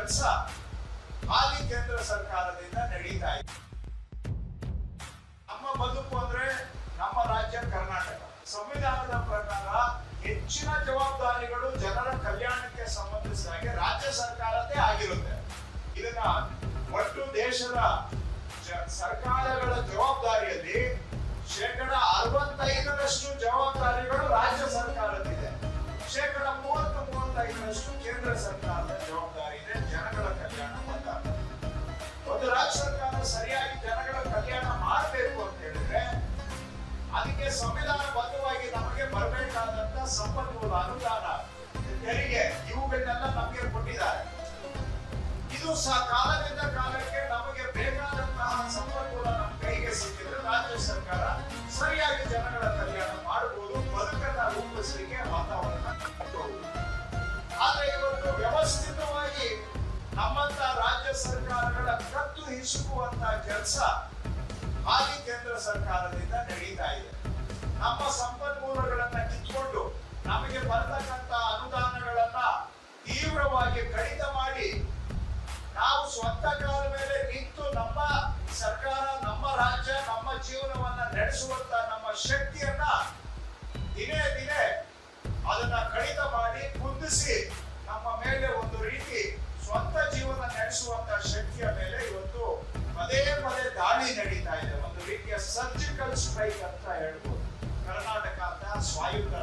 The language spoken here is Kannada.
ಕೆಲಸ ಹಾಲಿ ಕೇಂದ್ರ ಸರ್ಕಾರದಿಂದ ನಡೀತಾ ಇದೆ. ನಮ್ಮ ಬದುಕು ಅಂದ್ರೆ ನಮ್ಮ ರಾಜ್ಯ ಕರ್ನಾಟಕ. ಸಂವಿಧಾನದ ಪ್ರಕಾರ ಹೆಚ್ಚಿನ ಜವಾಬ್ದಾರಿಗಳು ಜನರ ಕಲ್ಯಾಣಕ್ಕೆ ಸಂಬಂಧಿಸಿದ ರಾಜ್ಯ ಸರ್ಕಾರದೇ ಆಗಿರುತ್ತೆ. ಇದನ್ನ ಒಟ್ಟು ದೇಶದ ಸರ್ಕಾರಗಳ ಜವಾಬ್ದಾರಿಯಲ್ಲಿ ಶೇಕಡ ಅರವತ್ತೈದರಷ್ಟು ಜವಾಬ್ದಾರಿಗಳು ರಾಜ್ಯ ಸರ್ಕಾರದಿದೆ ಶೇಕಡ ಮೂವತ್ತು ಮೂವತ್ತೈದರಷ್ಟು ಕೇಂದ್ರ ಸರ್ಕಾರದ ಸಂಪನ್ಮೂಲ ಅನುದಾನ. ತೆರಿಗೆ, ಇವುಗಳನ್ನೆಲ್ಲ ನಮಗೆ ಕೊಟ್ಟಿದ್ದಾರೆ. ಇದು ಸಹ ಕಾಲದಿಂದ ಕಾಲಕ್ಕೆ ನಮಗೆ ಬೇಕಾದಂತಹ ಸಂಪನ್ಮೂಲ ನಮ್ಮ ಕೈಗೆ ಸಿಕ್ಕಿದ್ರೆ ರಾಜ್ಯ ಸರ್ಕಾರ ಸರಿಯಾಗಿ ಜನಗಳ ಕಲ್ಯಾಣ ಮಾಡಬಹುದು ಬದುಕನ್ನ ರೂಪಿಸಲಿಕ್ಕೆ ವಾತಾವರಣ ಆದ್ರೆ ಇವತ್ತು ವ್ಯವಸ್ಥಿತವಾಗಿ ನಮ್ಮಂತ ರಾಜ್ಯ ಸರ್ಕಾರಗಳ ಕತ್ತು ಹಿಸುಕುವಂತ ಕೆಲಸ ಹಾಲಿ ಕೇಂದ್ರ ಸರ್ಕಾರದಿಂದ ನಡೀತಾ ಇದೆ. ನಮ್ಮ ಸ್ವಂತ ಕಾಲ ಮೇಲೆ ನಿಂತು ನಮ್ಮ ಸರ್ಕಾರ, ನಮ್ಮ ರಾಜ್ಯ, ನಮ್ಮ ಜೀವನವನ್ನ ನಡೆಸುವಂತ ನಮ್ಮ ಶಕ್ತಿಯನ್ನ ದಿನೇ ದಿನೇ ಅದನ್ನ ಕಡಿತ ಮಾಡಿ ಕುಂದಿಸಿ ನಮ್ಮ ಮೇಲೆ ಒಂದು ರೀತಿ ಸ್ವಂತ ಜೀವನ ನಡೆಸುವಂತ ಶಕ್ತಿಯ ಮೇಲೆ ಇವತ್ತು ಪದೇ ಪದೇ ದಾಳಿ ನಡೀತಾ ಇದೆ. ಒಂದು ರೀತಿಯ ಸರ್ಜಿಕಲ್ ಸ್ಟ್ರೈಕ್ ಅಂತ ಹೇಳ್ಬೋದು. ಕರ್ನಾಟಕ ಅಂತ ಸ್ವಾಯುತ್ತ